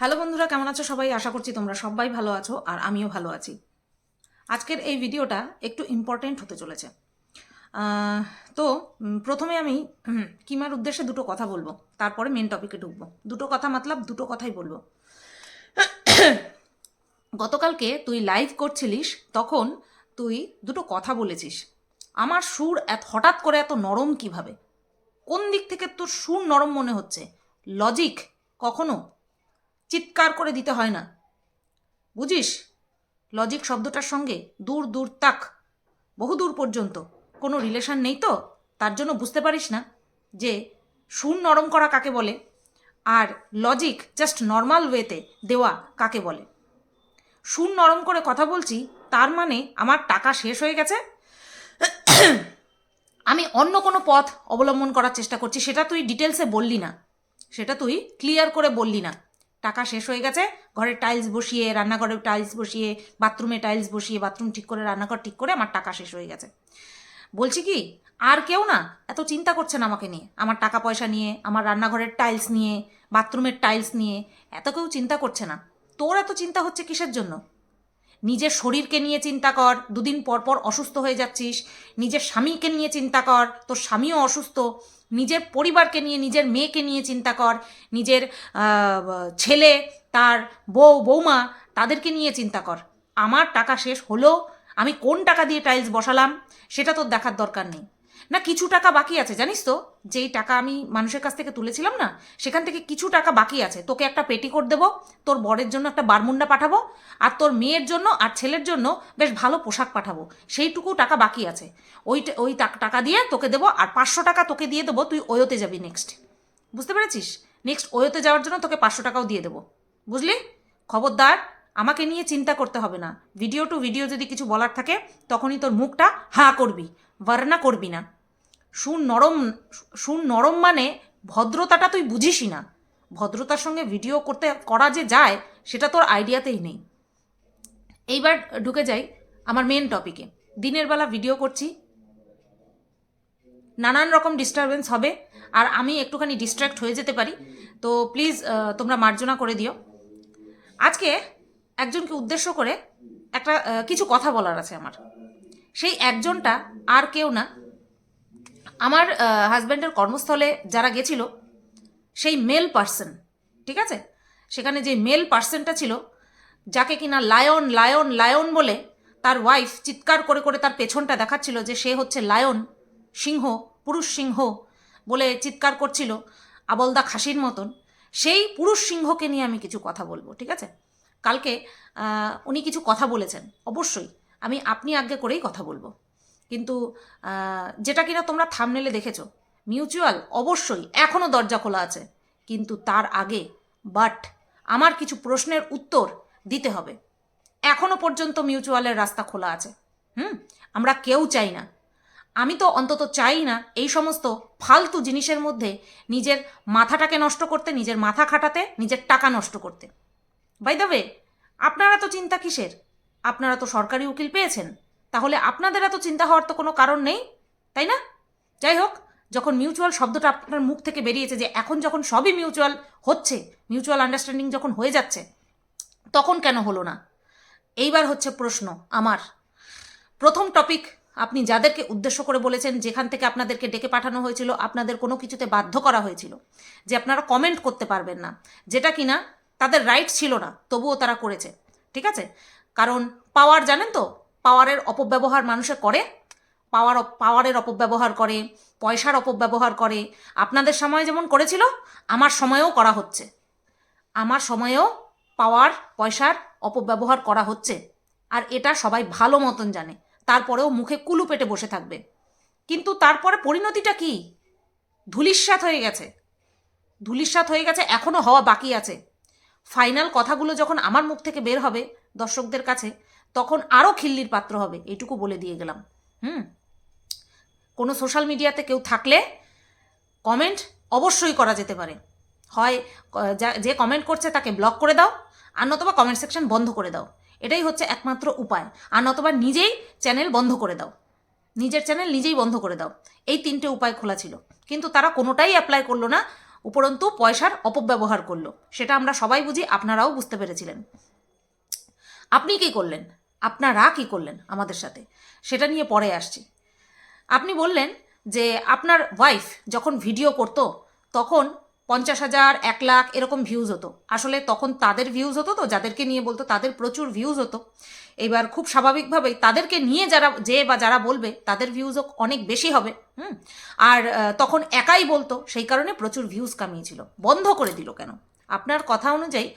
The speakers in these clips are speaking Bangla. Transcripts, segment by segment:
হ্যালো বন্ধুরা, কেমন আছো সবাই? আশা করছি তোমরা সবাই ভালো আছো আর আমিও ভালো আছি। আজকের এই ভিডিওটা একটু ইম্পর্টেন্ট হতে চলেছে। তো প্রথমে আমি কিমার উদ্দেশ্যে দুটো কথা বলব, তারপরে মেন টপিকে ঢুকবো। দুটো কথা মতলব, দুটো কথাই বলব। গতকালকে তুই লাইভ করছিলিস, তখন তুই দুটো কথা বলেছিস। আমার সুর এত, হঠাৎ করে এত নরম কীভাবে? কোন দিক থেকে তোর সুর নরম মনে হচ্ছে? লজিক কখনো চিৎকার করে দিতে হয় না। বুঝিস? লজিক শব্দটার সঙ্গে দূর দূর তাক, বহু দূর পর্যন্ত। কোনো রিলেশন নেই তো? তার জন্য বুঝতে পারিস না যে সুর নরম করা কাকে বলে আর লজিক জাস্ট নর্মাল ওয়েতে দেওয়া কাকে বলে। সুর নরম করে কথা বলছি, তার মানে আমার টাকা শেষ হয়ে গেছে? আমি অন্য কোনো পথ অবলম্বন করার চেষ্টা করছি, সেটা তুই ডিটেলসে বললি না। সেটা তুই ক্লিয়ার করে বললি না। টাকা শেষ হয়ে গেছে, ঘরের টাইলস বসিয়ে রান্নাঘরে টাইলস বসিয়ে বাথরুমে টাইলস বসিয়ে বাথরুম ঠিক করে, রান্নাঘর ঠিক করে আমার টাকা শেষ হয়ে গেছে। বলছি কি, আর কেউ না এত চিন্তা করছেন আমাকে নিয়ে, আমার টাকা পয়সা নিয়ে, আমার রান্নাঘরের টাইলস নিয়ে বাথরুমের টাইলস নিয়ে, এত কেউ চিন্তা করছে না। তোর এত চিন্তা হচ্ছে কিসের জন্য? নিজের শরীরকে নিয়ে চিন্তা কর, দুদিন পর পর অসুস্থ হয়ে যাচ্ছিস। নিজের স্বামীকে নিয়ে চিন্তা কর, তোর স্বামীও অসুস্থ। নিজের পরিবারকে নিয়ে, নিজের মেয়েকে নিয়ে চিন্তা কর। নিজের ছেলে, তার বউ, বৌমা, তাদেরকে নিয়ে চিন্তা কর। আমার টাকা শেষ হলো, আমি কোন টাকা দিয়ে টাইলস বসালাম, সেটা তোর দেখার দরকার নেই। না, কিছু টাকা বাকি আছে, জানিস তো? যেই টাকা আমি মানুষের কাছ থেকে তুলেছিলাম না, সেখান থেকে কিছু টাকা বাকি আছে। তোকে একটা পেটি পেটিকোট দেবো, তোর বরের জন্য একটা বারমুন্ডা পাঠাবো, আর তোর মেয়ের জন্য আর ছেলের জন্য বেশ ভালো পোশাক পাঠাবো। সেইটুকু টাকা বাকি আছে। ওই ওই টাকা দিয়ে তোকে দেবো, আর পাঁচশো টাকা তোকে দিয়ে দেবো, তুই ওয়োতে যাবি নেক্সট বুঝতে পেরেছিস? নেক্সট ওয়োতে যাওয়ার জন্য তোকে পাঁচশো টাকাও দিয়ে দেবো। বুঝলি? খবরদার, আমাকে নিয়ে চিন্তা করতে হবে না। ভিডিও টু ভিডিও যদি কিছু বলার থাকে, তখনই তোর মুখটা হাঁ করবি। ভার্না করবি না। সুর নরম সুর নরম মানে ভদ্রতাটা তুই বুঝিসই না। ভদ্রতার সঙ্গে ভিডিও করতে, করা যে যায়, সেটা তোর আইডিয়াতেই নেই। এইবার ঢুকে যাই আমার মেন টপিকে দিনের বেলা ভিডিও করছি। নানান রকম ডিস্টারবেন্স হবে, আর আমি একটুখানি ডিস্ট্র্যাক্ট হয়ে যেতে পারি। তো প্লিজ তোমরা মার্জনা করে দিও। আজকে একজনকে উদ্দেশ্য করে একটা কিছু কথা বলার আছে আমার। সেই একজনটা আর কেউ না। আমার হাজব্যান্ডের কর্মস্থলে যারা গেছিল, সেই মেল পার্সন ঠিক আছে? সেখানে যে মেল পার্সনটা ছিল, যাকে কিনা লায়ন লায়ন লায়ন বলে তার ওয়াইফ চিৎকার করে করে তার পেছনটা দেখাচ্ছিল যে সে হচ্ছে লায়ন সিংহ, পুরুষ সিংহ বলে চিৎকার করছিল, আবলদা খাসির মতন। সেই পুরুষ সিংহকে নিয়ে আমি কিছু কথা বলব, ঠিক আছে? কালকে উনি কিছু কথা বলেছেন, অবশ্যই। আমি আপনি আজ্ঞে করেই কথা বলব। কিন্তু যেটা কিনা তোমরা থামনেলে দেখেছ মিউচুয়াল অবশ্যই এখনও দরজা খোলা আছে। কিন্তু তার আগে বাট আমার কিছু প্রশ্নের উত্তর দিতে হবে। এখনও পর্যন্ত মিউচুয়ালের রাস্তা খোলা আছে। হুম? আমরা কেউ চাই না। আমি তো অন্তত চাই না এই সমস্ত ফালতু জিনিসের মধ্যে নিজের মাথাটাকে নষ্ট করতে, নিজের মাথা খাটাতে, নিজের টাকা নষ্ট করতে। বাই দ্য ওয়ে আপনারা তো চিন্তা কিসের? আপনারা তো সরকারি উকিল পেয়েছেন। তাহলে আপনাদের এত চিন্তা হওয়ার তো কোনো কারণ নেই, তাই না? যাই হোক, যখন মিউচুয়াল শব্দটা আপনার মুখ থেকে বেরিয়েছে যে এখন যখন সবই মিউচুয়াল হচ্ছে মিউচুয়াল আন্ডারস্ট্যান্ডিং যখন হয়ে যাচ্ছে, তখন কেন হলো না? এইবার হচ্ছে প্রশ্ন আমার। প্রথম টপিক আপনি যাদেরকে উদ্দেশ্য করে বলেছেন যেখান থেকে আপনাদেরকে ডেকে পাঠানো হয়েছিল, আপনাদের কোনো কিছুতে বাধ্য করা হয়েছিল যে আপনারা কমেন্ট করতে পারবেন না, যেটা কিনা তাদের রাইট ছিল না, তবুও তারা করেছে, ঠিক আছে? কারণ পাওয়ার জানেন তো? পাওয়ারের অপব্যবহার মানুষে করে পাওয়ার পাওয়ারের অপব্যবহার করে, পয়সার অপব্যবহার করে। আপনাদের সময় যেমন করেছিল, আমার সময়েও করা হচ্ছে। আমার সময়েও পাওয়ার পয়সার অপব্যবহার করা হচ্ছে। আর এটা সবাই ভালো মতন জানে। তারপরেও মুখে কুলু পেটে বসে থাকবে। কিন্তু তারপরে পরিণতিটা কি? ধুলিস্বাত হয়ে গেছে। ধুলিস্বাত হয়ে গেছে এখনও হওয়া বাকি আছে। ফাইনাল কথাগুলো যখন আমার মুখ থেকে বের হবে দর্শকদের কাছে তখন আরও খিল্লির পাত্র হবে এইটুকু বলে দিয়ে গেলাম। হুম? কোনো সোশ্যাল মিডিয়াতে কেউ থাকলে কমেন্ট অবশ্যই করা যেতে পারে। হয় যা- যে কমেন্ট করছে তাকে ব্লক করে দাও, আর নতবা কমেন্ট সেকশন বন্ধ করে দাও। এটাই হচ্ছে একমাত্র উপায়। আর নতবা নিজেই চ্যানেল বন্ধ করে দাও। নিজের চ্যানেল নিজেই বন্ধ করে দাও। এই তিনটে উপায় খোলা ছিল। কিন্তু তারা কোনোটাই অ্যাপ্লাই করল না, উপরন্তু পয়সার অপব্যবহার করল। সেটা আমরা সবাই বুঝি, আপনারাও বুঝতে পেরেছিলেন। আপনি কি করলেন? আপনারা কি করলেন আমাদের সাথে? সেটা নিয়ে পরে আসছি। আপনি বললেন যে আপনার ওয়াইফ যখন ভিডিও করতো, তখন পঞ্চাশ হাজার, এক লাখ এরকম ভিউজ হতো। আসলে তখন তাদের ভিউজ হতো তো, যাদেরকে নিয়ে বলতো তাদের প্রচুর ভিউজ হতো। এবার খুব স্বাভাবিকভাবেই তাদেরকে নিয়ে যারা, যে বা যারা বলবে, তাদের ভিউজও অনেক বেশি হবে, হুম? আর তখন একাই বলতো, সেই কারণে প্রচুর ভিউজ কামিয়েছিল। বন্ধ করে দিল কেন? আপনার কথা অনুযায়ী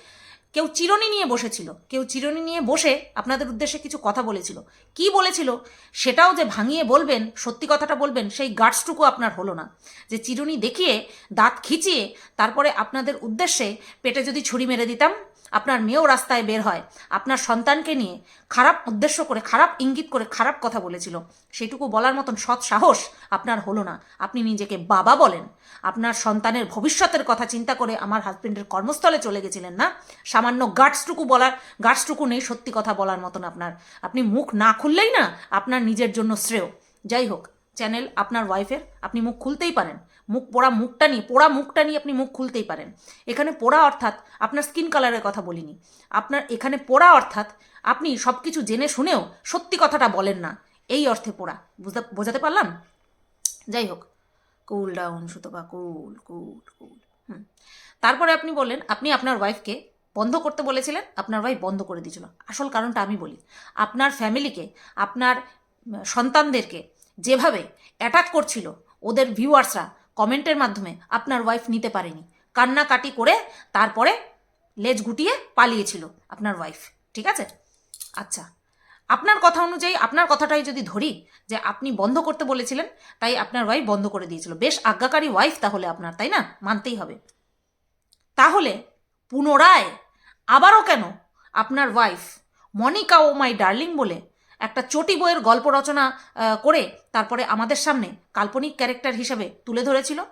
কেউ চিরনি নিয়ে বসেছিল। কেউ চিরনি নিয়ে বসে আপনাদের উদ্দেশ্যে কিছু কথা বলেছিল। কি বলেছিল? সেটাও যে ভাঙিয়ে বলবেন, সত্যি কথাটা বলবেন, সেই গার্ডসটুকু আপনার হলো না। যে চিরুনি দেখিয়ে, দাঁত খিচিয়ে, তারপরে আপনাদের উদ্দেশ্যে পেটে যদি ছুরি মেরে দিতাম আপনার মেয়েও রাস্তায় বের হয়। আপনার সন্তানকে নিয়ে খারাপ উদ্দেশ্য করে, খারাপ ইঙ্গিত করে খারাপ কথা বলেছিল। সেটুকু বলার মতন সৎ সাহস আপনার হলো না। আপনি নিজেকে বাবা বলেন। আপনার সন্তানের ভবিষ্যতের কথা চিন্তা করে আমার হাজব্যান্ডের কর্মস্থলে চলে গেছিলেন না? সামান্য গার্ডসটুকু বলার গার্ডসটুকু নেই সত্যি কথা বলার মতন আপনার। আপনি মুখ না খুললেই না আপনার নিজের জন্য শ্রেয়। যাই হোক চ্যানেল আপনার ওয়াইফের আপনি মুখ খুলতেই পারেন। মুখ, পোড়া মুখটা নিয়ে, পোড়া মুখটা নিয়ে আপনি মুখ খুলতেই পারেন। এখানে পোড়া অর্থাৎ আপনার স্কিন কালারের কথা বলিনি। আপনার এখানে পোড়া অর্থাৎ আপনি সব কিছু জেনে শুনেও সত্যি কথাটা বলেন না। এই অর্থে পোড়া। বুঝতে, বোঝাতে পারলাম? যাই হোক। Cool down, Sutapa, cool cool cool. হুম। তারপরে আপনি বললেন, আপনি আপনার ওয়াইফকে বন্ধ করতে বলেছিলেন, আপনার ওয়াইফ বন্ধ করে দিয়েছিল। আসল কারণটা আমি বলি। আপনার ফ্যামিলিকে, আপনার সন্তানদেরকে যেভাবে অ্যাটাক করছিল, ওদের ভিউয়ার্সরা কমেন্টের মাধ্যমে আপনার ওয়াইফ নিতে পারেনি। কান্নাকাটি করে তারপরে লেজ গুটিয়ে পালিয়েছিল আপনার ওয়াইফ ঠিক আছে? আচ্ছা আপনার কথা অনুযায়ী, আপনার কথাটাই যদি ধরি যে আপনি বন্ধ করতে বলেছিলেন, তাই আপনার ওয়াইফ বন্ধ করে দিয়েছিল। বেশ আজ্ঞাকারী ওয়াইফ তাহলে আপনার, তাই না? মানতেই হবে। তাহলে পুনরায় আবারও কেন আপনার wife Monica oh my darling বলে একটা চটি বইয়ের গল্প রচনা করে তারপরে আমাদের সামনে কাল্পনিক ক্যারেক্টার হিসেবে তুলে ধরেছিল।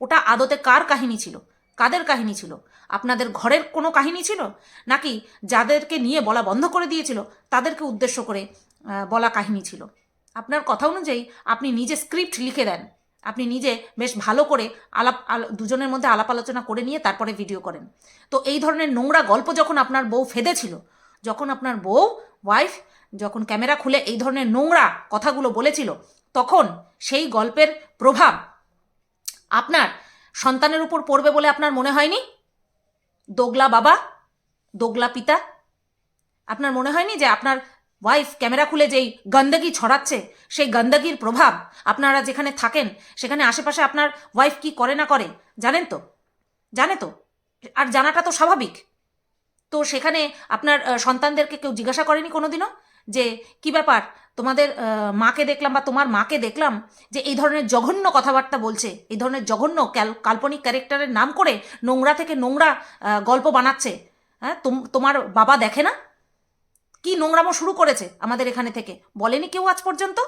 ওটা আদতে কার কাহিনী ছিল? কাদের কাহিনী ছিল? আপনাদের ঘরের কোনো কাহিনী ছিল? নাকি যাদেরকে নিয়ে বলা বন্ধ করে দিয়েছিল, তাদেরকে উদ্দেশ্য করে বলা কাহিনী ছিল? আপনার কথা অনুযায়ী আপনি নিজে স্ক্রিপ্ট লিখে দেন। আপনি নিজে বেশ ভালো করে আলাপ, আল- দুজনের মধ্যে আলাপ আলোচনা করে নিয়ে তারপরে ভিডিও করেন। তো এই ধরনের নোংরা গল্প যখন আপনার বউ ফেদেছিল, যখন আপনার বউ, ওয়াইফ যখন ক্যামেরা খুলে এই ধরনের নোংরা কথাগুলো বলেছিল, তখন সেই গল্পের প্রভাব আপনার সন্তানের উপর পড়বে বলে আপনার মনে হয়নি? দোগলা বাবা, দোগলা পিতা? আপনার মনে হয়নি যে আপনার ওয়াইফ ক্যামেরা খুলে যেই গন্দগি ছড়াচ্ছে, সেই গন্দগির প্রভাব আপনারা যেখানে থাকেন, সেখানে আশেপাশে আপনার ওয়াইফ কি করে না করে? জানেন তো? জানে তো? আর জানাটা তো স্বাভাবিক। তো সেখানে আপনার সন্তানদেরকে কেউ জিজ্ঞাসা করেনি কোনোদিনও? যে, কি ব্যাপার? তোমাদের মাকে দেখলাম বা তোমার মাকে দেখলাম যে এই ধরনের জঘন্য কথাবার্তা বলছে। এই ধরনের জঘন্য কাল্পনিক ক্যারেক্টারের নাম করে নোংরা থেকে নোংরা গল্প বানাচ্ছে। হ্যাঁ তোম- তোমার বাবা দেখে না? কি নোংরামো শুরু করেছে আমাদের এখানে থেকে? বলেনি কেউ আজ পর্যন্ত?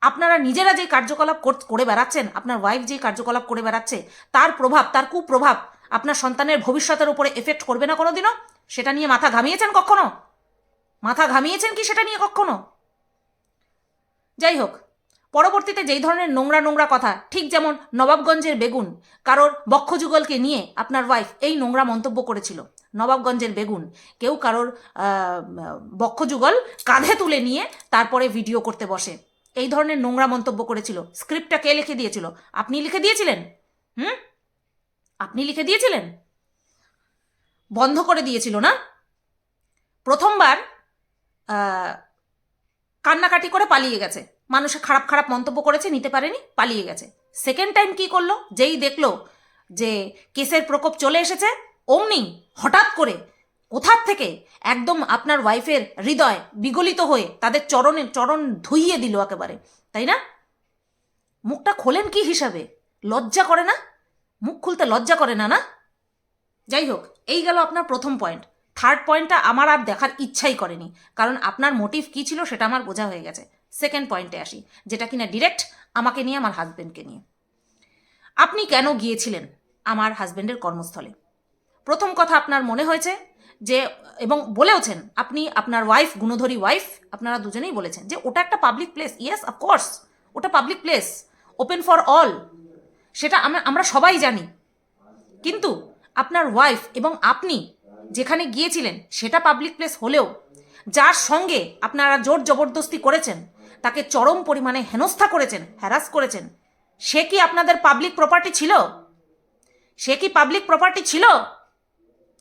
আপনারা নিজেরা যে কার্যকলাপ কর- করে বেড়াচ্ছেন, আপনার ওয়াইফ যে কার্যকলাপ করে বেড়াচ্ছে, তার প্রভাব, তার কুপ্রভাব আপনার সন্তানের ভবিষ্যতের উপরে এফেক্ট করবে না কোনোদিনও? সেটা নিয়ে মাথা ঘামিয়েছেন কখনো? মাথা ঘামিয়েছেন কি সেটা নিয়ে কখনো? যাই হোক পরবর্তীতে যেই ধরনের নোংরা নোংরা কথা, ঠিক যেমন নবাবগঞ্জের বেগুন, কারোর বক্ষযুগলকে নিয়ে আপনার ওয়াইফ এই নোংরা মন্তব্য করেছিল। নবাবগঞ্জের বেগুন, কেউ কারোর বক্ষযুগল কাঁধে তুলে নিয়ে তারপরে ভিডিও করতে বসে। এই ধরনের নোংরা মন্তব্য করেছিল। স্ক্রিপ্টটা কে লিখে দিয়েছিল? আপনি লিখে দিয়েছিলেন? হুম? আপনি লিখে দিয়েছিলেন? বন্ধ করে দিয়েছিল না? প্রথমবার কান্নাকাটি করে পালিয়ে গেছে। মানুষে খারাপ খারাপ মন্তব্য করেছে, নিতে পারেনি, পালিয়ে গেছে। সেকেন্ড টাইম কি করল? যেই দেখল যে কেসের প্রকোপ চলে এসেছে, অমনি হঠাৎ করে কোথার থেকে একদম আপনার ওয়াইফের হৃদয় বিগলিত হয়ে তাদের চরণে, চরণ ধুইয়ে দিল একেবারে। তাই না? মুখটা খোলেন কি হিসাবে? লজ্জা করে না? মুখ খুলতে লজ্জা করে না না? যাই হোক, এই গেল আপনার প্রথম পয়েন্ট থার্ড পয়েন্টটা আমার আর দেখার ইচ্ছাই করেনি। কারণ আপনার মোটিভ কী ছিল সেটা আমার বোঝা হয়ে গেছে। সেকেন্ড পয়েন্টে আসি, যেটা কিনা ডিরেক্ট আমাকে নিয়ে আমার হাজব্যান্ডকে নিয়ে। আপনি কেন গিয়েছিলেন আমার হাজব্যান্ডের কর্মস্থলে? প্রথম কথা আপনার মনে হয়েছে যে, এবং বলেওছেন, আপনি আপনার ওয়াইফ গুণধরী ওয়াইফ আপনারা দুজনেই বলেছেন যে, ওটা একটা public place yes of course ওটা public place open for all সেটা আমরা সবাই জানি। কিন্তু আপনার ওয়াইফ এবং আপনি যেখানে গিয়েছিলেন, সেটা পাবলিক প্লেস হলেও, যার সঙ্গে আপনারা জোর জবরদস্তি করেছেন, তাকে চরম পরিমাণে হেনস্থা করেছেন হ্যারাস করেছেন, সে কি আপনাদের পাবলিক প্রপার্টি ছিল? সে কি পাবলিক প্রপার্টি ছিল?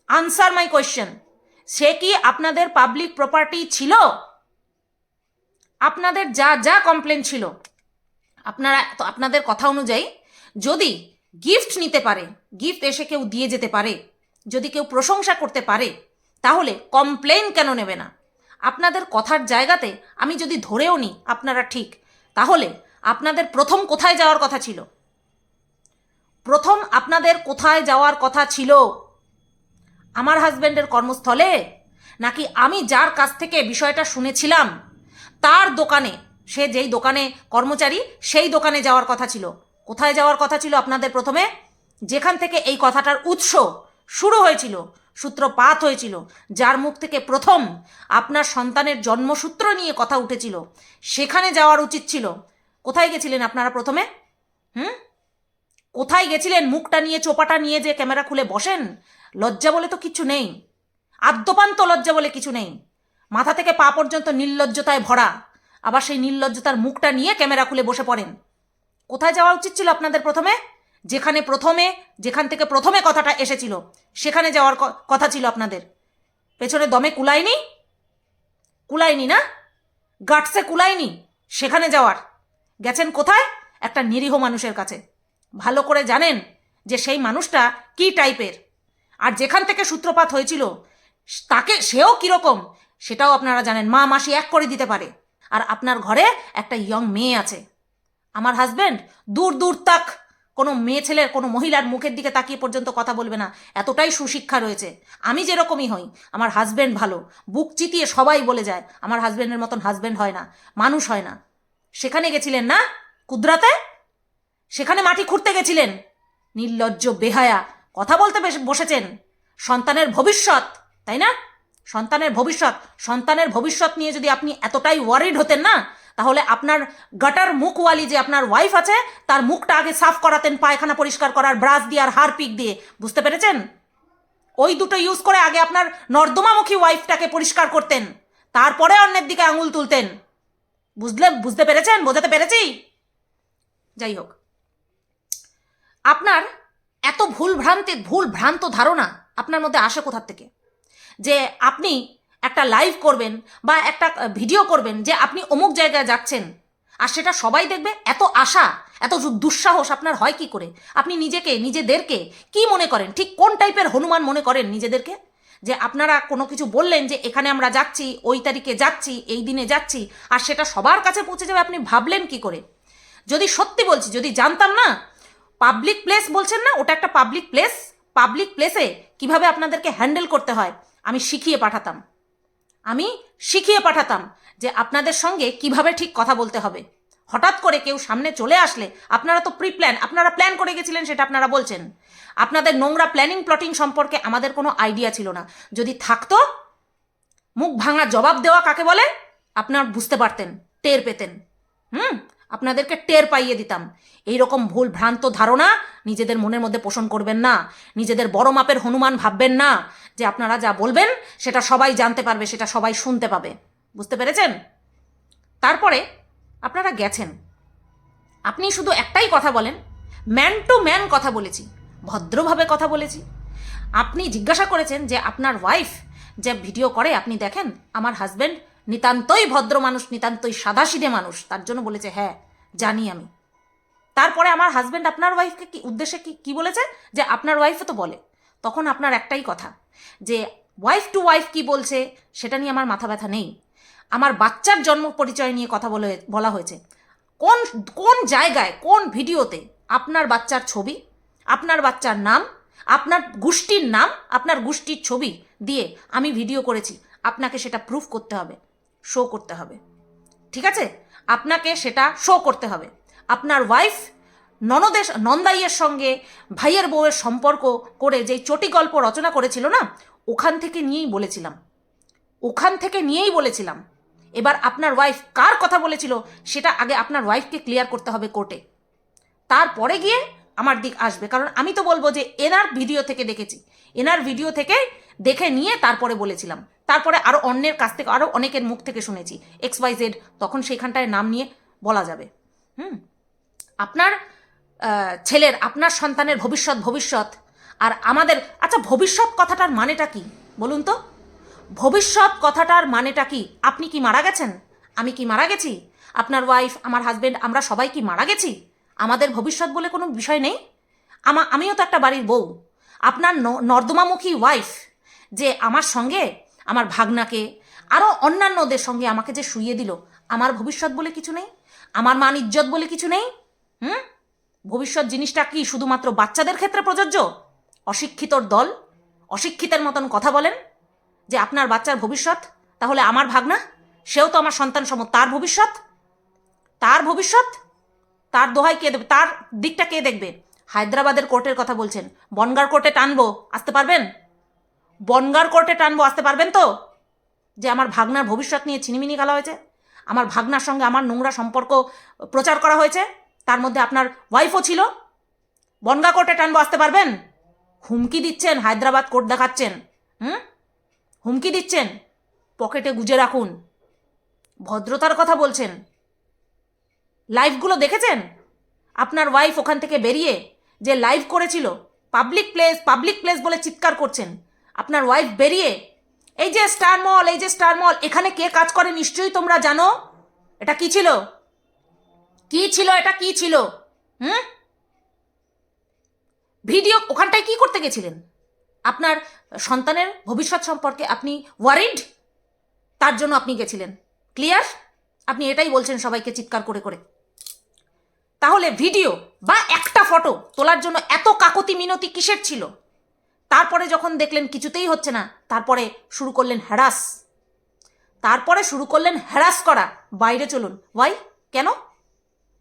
আনসার মাই কোয়েশ্চেন সে কি আপনাদের পাবলিক প্রপার্টি ছিল? আপনাদের যা যা কমপ্লেন ছিল। আপনারা, তো আপনাদের কথা অনুযায়ী, যদি গিফট নিতে পারে গিফট এসে কেউ দিয়ে যেতে পারে যদি কেউ প্রশংসা করতে পারে, তাহলে কমপ্লেন কেন নেবে না? আপনাদের কথার জায়গাতে আমি যদি ধরেও নিই আপনারা ঠিক, তাহলে আপনাদের প্রথম কোথায় যাওয়ার কথা ছিল? প্রথম আপনাদের কোথায় যাওয়ার কথা ছিল? আমার হাজব্যান্ডের কর্মস্থলে? নাকি আমি যার কাছ থেকে বিষয়টা শুনেছিলাম, তার দোকানে, সে যেই দোকানে কর্মচারী, সেই দোকানে যাওয়ার কথা ছিল? কোথায় যাওয়ার কথা ছিল আপনাদের প্রথমে? যেখান থেকে এই কথাটার উৎস শুরু হয়েছিল, সূত্রপাত হয়েছিল, যার মুখ থেকে প্রথম আপনার সন্তানের জন্মসূত্র নিয়ে কথা উঠেছিল। সেখানে যাওয়ার উচিত ছিল। কোথায় গেছিলেন আপনারা প্রথমে? হুম? কোথায় গেছিলেন? মুখটা নিয়ে, চোপাটা নিয়ে যে ক্যামেরা খুলে বসেন? লজ্জা বলে তো কিছু নেই। আদ্যপান্ত লজ্জা বলে কিছু নেই। মাথা থেকে পা পর্যন্ত নির্লজ্জতায় ভরা। আবার সেই নির্লজ্জতার মুখটা নিয়ে ক্যামেরা খুলে বসে পড়েন। কোথায় যাওয়া উচিত ছিল আপনাদের প্রথমে? যেখানে প্রথমে, যেখান থেকে প্রথমে কথাটা এসেছিল, সেখানে যাওয়ার কথা ছিল আপনাদের। পেছনে দমে কুলায়নি কুলায়নি না? গাটসে কুলায়নি সেখানে যাওয়ার। গেছেন কোথায়? একটা নিরীহ মানুষের কাছে। ভালো করে জানেন যে সেই মানুষটা কি টাইপের। আর যেখান থেকে সূত্রপাত হয়েছিল, তাকে, সেও কীরকম, সেটাও আপনারা জানেন। মা মাসি এক করে দিতে পারে। আর আপনার ঘরে একটা ইয়ং মেয়ে আছে। আমার হাজব্যান্ড দূর দূর তাক। কোনো মেয়ে ছেলের, কোনো মহিলার মুখের দিকে তাকিয়ে পর্যন্ত কথা বলবে না। এতটাই সুশিক্ষা রয়েছে। আমি যেরকমই হই, আমার হাজব্যান্ড ভালো। বুক চিতিয়ে সবাই বলে যায়, আমার হাজব্যান্ডের মতন হাজব্যান্ড হয় না, মানুষ হয় না। সেখানে গেছিলেন না? কুদরাতে? সেখানে মাটি খুঁড়তে গেছিলেন? নির্লজ্জ, বেহায়া, কথা বলতে বসেছেন। সন্তানের ভবিষ্যৎ, তাই না? সন্তানের ভবিষ্যৎ সন্তানের ভবিষ্যৎ নিয়ে যদি আপনি এতটাই ওয়ারিড হতেন না, তাহলে আপনার গাটার মুখওয়ালি যে আপনার ওয়াইফ আছে, তার মুখটা আগে সাফ করাতেন, পায়খানা পরিষ্কার করার ব্রাশ দিয়ে আর হারপিক দিয়ে। বুঝতে পেরেছেন? ওই দুটো ইউজ করে আগে আপনার নর্দমামুখী ওয়াইফটাকে পরিষ্কার করতেন, তারপরে অন্যের দিকে আঙুল তুলতেন। বুঝলে বুঝতে পেরেছেন? বোঝাতে পেরেছি? যাই হোক। আপনার এত ভুল ভ্রান্তি ভুল ভ্রান্ত ধারণা আপনার মধ্যে আসে কোথার থেকে? যে আপনি একটা লাইভ করবেন বা একটা ভিডিও করবেন যে আপনি অমুক জায়গায় যাচ্ছেন। আর সেটা সবাই দেখবে, এত আশা, এত দুঃসাহস আপনার হয় কি করে? আপনি নিজেকে, নিজেদেরকে কি মনে করেন? ঠিক কোন টাইপের হনুমান মনে করেন নিজেদেরকে? যে আপনারা কোনো কিছু বললেন যে এখানে আমরা যাচ্ছি, ওই তারিখে যাচ্ছি, এই দিনে যাচ্ছি, আর সেটা সবার কাছে পৌঁছে যাবে, আপনি ভাবলেন কি করে? যদি সত্যি বলছি, যদি জানতাম না পাবলিক প্লেস বলছেন না, ওটা একটা পাবলিক প্লেস পাবলিক প্লেসে কীভাবে আপনাদেরকে হ্যান্ডেল করতে হয়? আমি শিখিয়ে পাঠাতাম। আমি শিখিয়ে পাঠাতাম যে আপনাদের সঙ্গে কীভাবে ঠিক কথা বলতে হবে। হঠাৎ করে কেউ সামনে চলে আসলে আপনারা তো প্রি প্ল্যান আপনারা প্ল্যান করে গেছিলেন সেটা আপনারা বলছেন। আপনাদের নোংরা প্ল্যানিং প্লটিং সম্পর্কে আমাদের কোনো আইডিয়া ছিল না। যদি থাকতো, মুখ ভাঙা জবাব দেওয়া কাকে বলে? আপনার বুঝতে পারতেন, টের পেতেন। হুম? আপনাদেরকে টের পাইয়ে দিতাম। এই রকম ভুল ভ্রান্ত ধারণা নিজেদের মনের মধ্যে পোষণ করবেন না। নিজেদের বড় মাপের হনুমান ভাববেন না। যে আপনারা যা বলবেন, সেটা সবাই জানতে পারবে, সেটা সবাই শুনতে পাবে। বুঝতে পেরেছেন? তারপরে আপনারা গেছেন। আপনি শুধু একটাই কথা বলেন ম্যান টু ম্যান কথা বলেছি, ভদ্রভাবে কথা বলেছি। আপনি জিজ্ঞাসা করেছেন যে আপনার ওয়াইফ যে ভিডিও করে, আপনি দেখেন, আমার হাজব্যান্ড নিতান্তই ভদ্র মানুষ, নিতান্তই সাদাসিধে মানুষ, তার জন্য বলেছে হ্যাঁ জানি আমি। তারপরে আমার হাজব্যান্ড আপনার ওয়াইফকে কি উদ্দেশ্যে কি কি বলেছে? যে আপনার ওয়াইফও তো বলে। তখন আপনার একটাই কথা, যে ওয়াইফ টু ওয়াইফ কি বলছে সেটা নিয়ে আমার মাথা ব্যথা নেই। আমার বাচ্চার জন্ম পরিচয় নিয়ে কথা বলে, বলা হয়েছে। কোন কোন জায়গায়, কোন ভিডিওতে আপনার বাচ্চার ছবি, আপনার বাচ্চার নাম, আপনার গোষ্ঠীর নাম, আপনার গোষ্ঠীর ছবি দিয়ে আমি ভিডিও করেছি, আপনাকে সেটা প্রুফ করতে হবে শো করতে হবে। ঠিক আছে? আপনাকে সেটা শো করতে হবে। আপনার ওয়াইফ ননদের, নন্দাইয়ের সঙ্গে ভাইয়ের বউয়ের সম্পর্ক করে যেই চটি গল্প রচনা করেছিল না, ওখান থেকে নিয়েই বলেছিলাম। ওখান থেকে নিয়েই বলেছিলাম। এবার আপনার ওয়াইফ কার কথা বলেছিল, সেটা আগে আপনার ওয়াইফকে ক্লিয়ার করতে হবে কোর্টে তারপরে গিয়ে আমার দিক আসবে, কারণ আমি তো বলব যে এনার ভিডিও থেকে দেখেছি। এনার ভিডিও থেকে দেখে নিয়ে তারপরে বলেছিলাম। তারপরে আরও অন্যের কাছ থেকে আরও অনেকের মুখ থেকে শুনেছি। এক্স ওয়াই জেড তখন সেখানটায় নাম নিয়ে বলা যাবে। হুম? আপনার ছেলের, আপনার সন্তানের ভবিষ্যৎ ভবিষ্যৎ। আর আমাদের আচ্ছা ভবিষ্যৎ কথাটার মানেটা কি? বলুন তো। ভবিষ্যৎ কথাটার মানেটা কি? আপনি কি মারা গেছেন? আমি কি মারা গেছি? আপনার ওয়াইফ আমার হাজবেন্ড আমরা সবাই কি মারা গেছি? আমাদের ভবিষ্যৎ বলে কোনো বিষয় নেই? আমা, আমিও তো একটা বাড়ির বউ। আপনার নর্দমামুখী ওয়াইফ যে আমার সঙ্গে, আমার ভাগনাকে আরও অন্যান্যদের সঙ্গে আমাকে যে শুইয়ে দিল, আমার ভবিষ্যৎ বলে কিছু নেই? আমার মান ইজ্জত বলে কিছু নেই? হুম? ভবিষ্যৎ জিনিসটা কি শুধুমাত্র বাচ্চাদের ক্ষেত্রে প্রযোজ্য? অশিক্ষিতর দল? অশিক্ষিতের মতন কথা বলেন? যে আপনার বাচ্চার ভবিষ্যৎ, তাহলে আমার ভাগনা? সেও তো আমার সন্তান সম, তার ভবিষ্যৎ? তার ভবিষ্যৎ? তার দোহাই কে দেবে? তার দিকটা কে দেখবে? হায়দ্রাবাদের কোর্টের কথা বলছেন। বনগার কোর্টে টানবো, আসতে পারবেন? বনগার কোর্টে টানবো, আসতে পারবেন তো? যে আমার ভাগনার ভবিষ্যৎ নিয়ে ছিনিমিনি খেলা হয়েছে? আমার ভাগনার সঙ্গে আমার নোংরা সম্পর্ক প্রচার করা হয়েছে? তার মধ্যে আপনার ওয়াইফও ছিল। বনগা কোর্টে টানবো, আসতে পারবেন? হুমকি দিচ্ছেন, হায়দ্রাবাদ কোর্ট দেখাচ্ছেন। হুম? হুমকি দিচ্ছেন? পকেটে গুজে রাখুন। ভদ্রতার কথা বলছেন। লাইভগুলো দেখেছেন? আপনার ওয়াইফ ওখান থেকে বেরিয়ে যে লাইভ করেছিল পাবলিক প্লেস পাবলিক প্লেস বলে চিৎকার করছেন। আপনার ওয়াইফ বেরিয়ে, এই যে স্টার মল এই যে স্টার মল এখানে কে কাজ করে নিশ্চয়ই তোমরা জানো? এটা কি ছিল? কি ছিল এটা কি ছিল? হুম? ভিডিও ওখানটায় কি করতে গেছিলেন? আপনার সন্তানের ভবিষ্যৎ সম্পর্কে আপনি ওয়ারিড তার জন্য আপনি গেছিলেন। ক্লিয়ার আপনি এটাই বলছেন সবাইকে চিৎকার করে করে। তাহলে ভিডিও বা একটা ফটো তোলার জন্য এত কাকতি মিনতি কিসের ছিল? তারপরে যখন দেখলেন কিছুতেই হচ্ছে না, তারপরে শুরু করলেন হ্যারাস তারপরে শুরু করলেন হ্যারাস করা। বাইরে চলুন। ওয়াই কেন?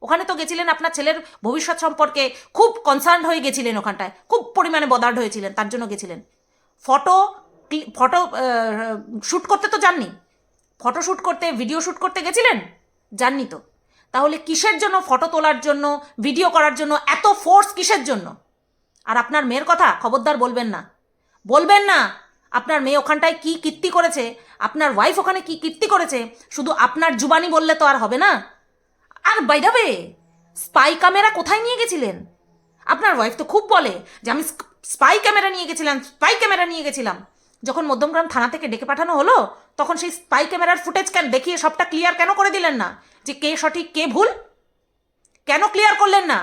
ওখানে তো গেছিলেন আপনার ছেলের ভবিষ্যৎ সম্পর্কে খুব কনসার্ন হয়ে গেছিলেন ওখানটায়, খুব পরিমাণে বদার্ড হয়েছিলেন, তার জন্য গেছিলেন। ফটো ফটো শ্যুট করতে তো যাননি। ফটো শ্যুট করতে ভিডিও শ্যুট করতে গেছিলেন? যাননি তো। তাহলে কিসের জন্য ফটো তোলার জন্য ভিডিও করার জন্য, এত ফোর্স কিসের জন্য? আর আপনার মেয়ের কথা খবরদার বলবেন না। বলবেন না, আপনার মেয়ে ওখানটায় কি কীর্তি করেছে, আপনার ওয়াইফ ওখানে কি কীর্তি করেছে, শুধু আপনার জুবানি বললে তো আর হবে না? আর বাইদাবে স্পাই ক্যামেরা কোথায় নিয়ে গেছিলেন? আপনার ওয়াইফ তো খুব বলে যে আমি স্পাই ক্যামেরা নিয়ে গেছিলাম স্পাই ক্যামেরা নিয়ে গেছিলাম। যখন মধ্যমগ্রাম থানা থেকে ডেকে পাঠানো হলো, তখন সেই স্পাই ক্যামেরার ফুটেজ কেন দেখিয়ে সবটা ক্লিয়ার কেন করে দিলেন না? যে কে সঠিক, কে ভুল? কেন ক্লিয়ার করলেন না?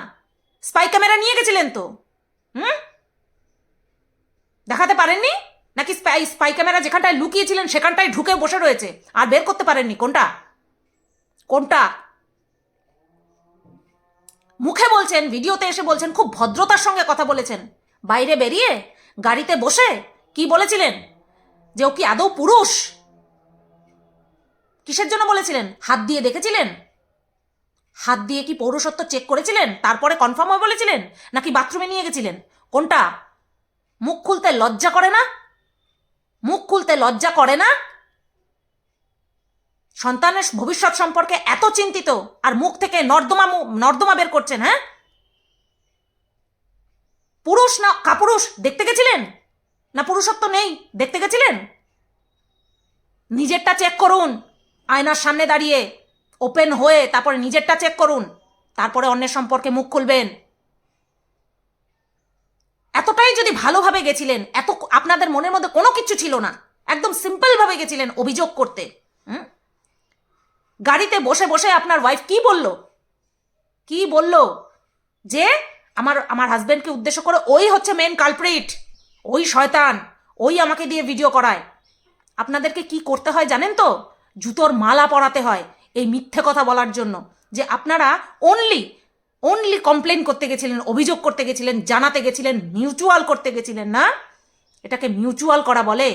স্পাই ক্যামেরা নিয়ে গেছিলেন তো? হুম? দেখাতে পারেননি? নাকি স্পাই স্পাই ক্যামেরা যেখানটায় লুকিয়েছিলেন সেখানটায় ঢুকে বসে রয়েছে, আর বের করতে পারেননি? কোনটা? কোনটা? মুখে বলছেন, ভিডিওতে এসে বলছেন, খুব ভদ্রতার সঙ্গে কথা বলেছেন। বাইরে বেরিয়ে গাড়িতে বসে কি বলেছিলেন? যে ও কি আদৌ পুরুষ? কিসের জন্য বলেছিলেন? হাত দিয়ে দেখেছিলেন? হাত দিয়ে কি পৌরসত্ব চেক করেছিলেন? তারপরে কনফার্ম হয়ে বলেছিলেন? নাকি বাথরুমে নিয়ে গেছিলেন? কোনটা? মুখ খুলতে লজ্জা করে না? মুখ খুলতে লজ্জা করে না? সন্তানের ভবিষ্যৎ সম্পর্কে এত চিন্তিত আর মুখ থেকে নর্দমা নর্দমা বের করছেন হ্যাঁ? পুরুষ না কাপুরুষ, দেখতে গেছিলেন? না পুরুষত্ব নেই, দেখতে গেছিলেন? নিজেরটা চেক করুন, আয়নার সামনে দাঁড়িয়ে ওপেন হয়ে তারপরে নিজেরটা চেক করুন, তারপরে অন্যের সম্পর্কে মুখ খুলবেন। এতটাই যদি ভালোভাবে গেছিলেন, এত আপনাদের মনের মধ্যে কোনো কিছু ছিল না, একদম সিম্পলভাবে গেছিলেন অভিযোগ করতে, হুম? গাড়িতে বসে বসে আপনার ওয়াইফ কি বলল? কি বলল? যে আমার আমার হাজব্যান্ডকে উদ্দেশ্য করে ওই হচ্ছে মেন কালপ্রিট ওই শয়তান, ওই আমাকে দিয়ে ভিডিও করায়। আপনাদেরকে কি করতে হয় জানেন তো? জুতোর মালা পরাতে হয় এই মিথ্যে কথা বলার জন্য। যে আপনারা অনলি অনলি কমপ্লেন করতে গেছিলেন, অভিযোগ করতে গেছিলেন, জানাতে গেছিলেন মিউচুয়াল করতে গেছিলেন, না? এটাকে মিউচুয়াল করা বলে।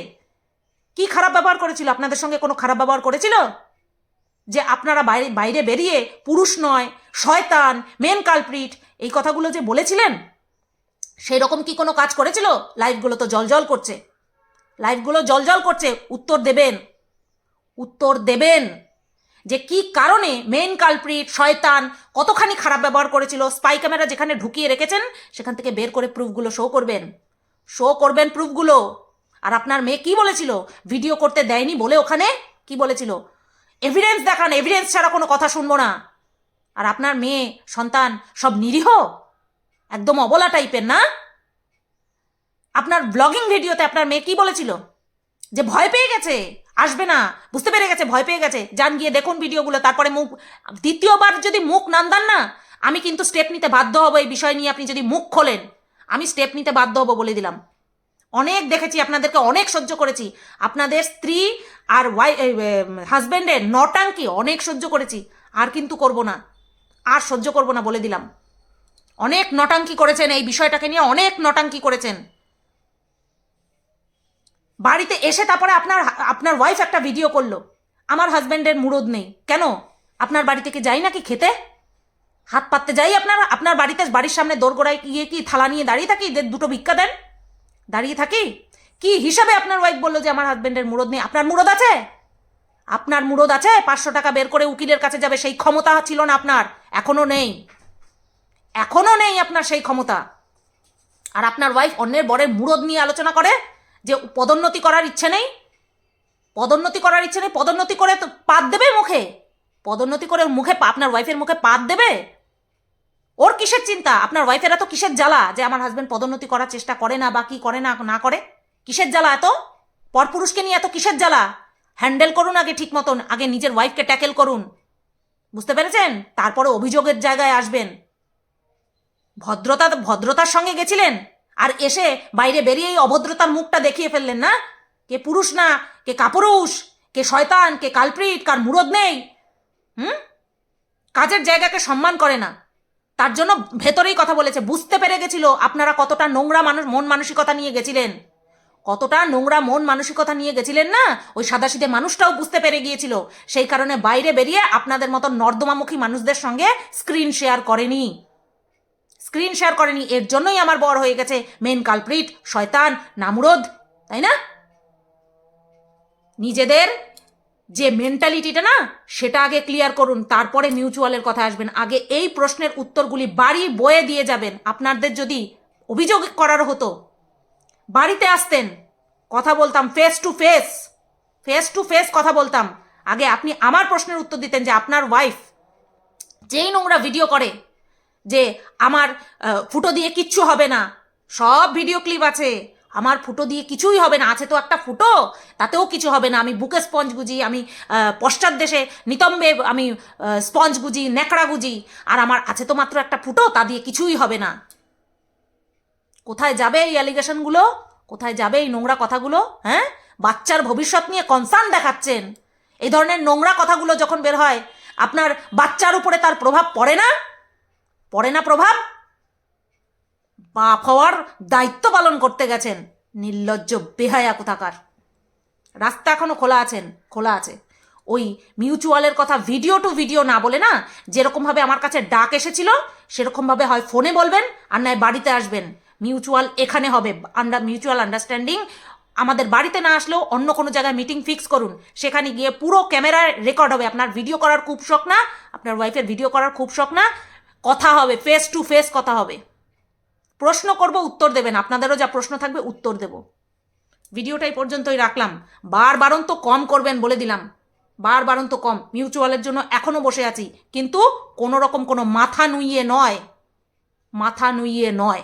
কি খারাপ ব্যবহার করেছিল? আপনাদের সঙ্গে কোনো খারাপ ব্যবহার করেছিল? যে আপনারা বাইরে বাইরে বেরিয়ে পুরুষ নয়, শয়তান, মেন কালপ্রিট, এই কথাগুলো যে বলেছিলেন সেই রকম কি কোনো কাজ করেছিল? লাইফগুলো তো জলজল করছে। লাইভগুলো জলজল করছে, উত্তর দেবেন। উত্তর দেবেন যে কি কারণে মেন কালপ্রিট, শয়তান কতখানি খারাপ ব্যবহার করেছিল। স্পাই ক্যামেরা যেখানে ঢুকিয়ে রেখেছেন, সেখান থেকে বের করে প্রুফগুলো শো করবেন। শো করবেন প্রুফগুলো। আর আপনার মেয়ে কি বলেছিল? ভিডিও করতে দেয়নি বলে ওখানে কি বলেছিল? এভিডেন্স দেখান এভিডেন্স ছাড়া কোনো কথা শুনব না। আর আপনার মেয়ে, সন্তান, সব নিরীহ? একদম অবলা টাইপের, না? আপনার ব্লগিং ভিডিওতে আপনার মেয়ে কি বলেছিল? যে ভয় পেয়ে গেছে, আসবে না, বুঝতে পেরে গেছে, ভয় পেয়ে গেছে। যান গিয়ে দেখুন ভিডিওগুলো, তারপরে মুখ, দ্বিতীয়বার যদি মুখ নান দেন না, আমি কিন্তু স্টেপ নিতে বাধ্য হব এই বিষয় নিয়ে, আপনি যদি মুখ খোলেন, আমি স্টেপ নিতে বাধ্য হব বলে দিলাম। অনেক দেখেছি, আপনাদেরকে অনেক সহ্য করেছি। আপনাদের স্ত্রী আর ওয়াই হাজব্যান্ডের নটাঙ্কি অনেক সহ্য করেছি, আর কিন্তু করব না। আর সহ্য করব না বলে দিলাম। অনেক নটাঙ্কি করেছেন এই বিষয়টাকে নিয়ে, অনেক নটাঙ্কি করেছেন। বাড়িতে এসে তারপরে আপনার আপনার ওয়াইফ একটা ভিডিও করল। আমার হাজব্যান্ডের মুরদ নেই। কেন? আপনার বাড়ি থেকে যাই নাকি খেতে? হাত পাততে যাই আপনার? আপনার বাড়িতে বাড়ির সামনে দোরগোড়ায় গিয়ে কি থালা নিয়ে দাঁড়িয়ে থাকি? দুটো ভিক্ষা দেন। দাঁড়িয়ে থাকি? কি হিসাবে আপনার ওয়াইফ বলল যে আমার হাজব্যান্ডের মুরদ নেই? আপনার মুরদ আছে? আপনার মুরদ আছে? পাঁচশো টাকা বের করে উকিলের কাছে যাবে, সেই ক্ষমতা ছিল না আপনার। এখনও নেই। এখনও নেই আপনার সেই ক্ষমতা। আর আপনার ওয়াইফ অন্যের বরের মুরদ নিয়ে আলোচনা করে যে পদোন্নতি করার ইচ্ছে নেই? পদোন্নতি করার ইচ্ছে নেই? পদোন্নতি করে তো পাত দেবে মুখে? পদোন্নতি করে মুখে আপনার ওয়াইফের মুখে পাত দেবে? ওর কিসের চিন্তা? আপনার ওয়াইফের এত কিসের জ্বালা যে আমার হাজবেন্ড পদোন্নতি করার চেষ্টা করে না বা কি করে না না করে? কিসের জ্বালা এত? পরপুরুষকে নিয়ে এত কিসের জ্বালা? হ্যান্ডেল করুন আগে ঠিক মতন, আগে নিজের ওয়াইফকে ট্যাকেল করুন। বুঝতে পেরেছেন? তারপরে অভিযোগের জায়গায় আসবেন। ভদ্রতা, ভদ্রতার সঙ্গে গেছিলেন আর এসে বাইরে বেরিয়ে এই অভদ্রতার মুখটা দেখিয়ে ফেললেন না? কে পুরুষ না, কে কাপুরুষ, কে শয়তান, কে কালপ্রিট, কার মুরদ নেই? হুম? কাজের জায়গাকে সম্মান করে না। তার জন্য ভেতরেই কথা বলেছে। বুঝতে পেরে গেছিল আপনারা কতটা নোংরা মানুষ, মন মানসিকতা নিয়ে গেছিলেন। কতটা নোংরা মন মানসিকতা নিয়ে গেছিলেন না? ওই সাদাসিধে মানুষটাও বুঝতে পেরে গিয়েছিল। সেই কারণে বাইরে বেরিয়ে আপনাদের মতো নর্দমামুখী মানুষদের সঙ্গে স্ক্রিন শেয়ার করেনি। স্ক্রিন শেয়ার করেনি। এর জন্যই আমার বর হয়ে গেছে। মেন কালপ্রিট, শয়তান নামুরদ তাই না? নিজেদের যে মেন্টালিটিটা না, সেটা আগে ক্লিয়ার করুন, তারপরে মিউচুয়ালের কথা আসবেন। আগে এই প্রশ্নের উত্তরগুলি বাড়ি বয়ে দিয়ে যাবেন। আপনাদের যদি অভিযোগ করার হতো, বাড়িতে আসতেন, কথা বলতাম face to face face to face কথা বলতাম। আগে আপনি আমার প্রশ্নের উত্তর দিতেন যে, আপনার ওয়াইফ যেই নোংরা ভিডিও করে যে, আমার ফুটো দিয়ে কিচ্ছু হবে না, সব ভিডিও ক্লিপ আছে আমার ফুটো দিয়ে কিছুই হবে না, আছে তো একটা ফুটো? তাতেও কিছু হবে না। আমি বুকে স্পঞ্জ গুজি, আমি পশ্চাৎ দেশে নিতম্বে আমি স্পঞ্জ গুজি, ন্যাকড়া গুজি, আর আমার আছে তো মাত্র একটা ফুটো, তা দিয়ে কিছুই হবে না। কোথায় যাবে এই অ্যালিগেশনগুলো কোথায় যাবে এই নোংরা কথাগুলো? হ্যাঁ? বাচ্চার ভবিষ্যৎ নিয়ে কনসার্ন দেখাচ্ছেন। এই ধরনের নোংরা কথাগুলো যখন বের হয়, আপনার বাচ্চার উপরে তার প্রভাব পড়ে না? পড়ে না প্রভাব? বাপ হওয়ার দায়িত্ব পালন করতে গেছেন নির্লজ্জ বেহায়া কোথাকার। রাস্তা এখনও খোলা আছেন, খোলা আছে। ওই মিউচুয়ালের কথা ভিডিও টু ভিডিও না বলে না, যেরকমভাবে আমার কাছে ডাক এসেছিল, সেরকমভাবে হয় ফোনে বলবেন, আর নয় বাড়িতে আসবেন। মিউচুয়াল এখানে হবে আন্ডার মিউচুয়াল আন্ডারস্ট্যান্ডিং আমাদের বাড়িতে না আসলেও অন্য কোনো জায়গায় মিটিং ফিক্স করুন। সেখানে গিয়ে পুরো ক্যামেরায় রেকর্ড হবে। আপনার ভিডিও করার খুব শখ না, আপনার ওয়াইফের ভিডিও করার খুব শখ না। কথা হবে ফেস টু ফেস কথা হবে। প্রশ্ন করব, উত্তর দেবেন। আপনাদেরও যা প্রশ্ন থাকবে, উত্তর দেব। ভিডিওটাই পর্যন্তই রাখলাম। বার বারন্ত কম করবেন বলে দিলাম। বার বারন্ত কম। মিউচুয়ালের জন্য এখনও বসে আছি। কিন্তু কোনো রকম কোনো মাথা নুইয়ে নয়। মাথা নুইয়ে নয়।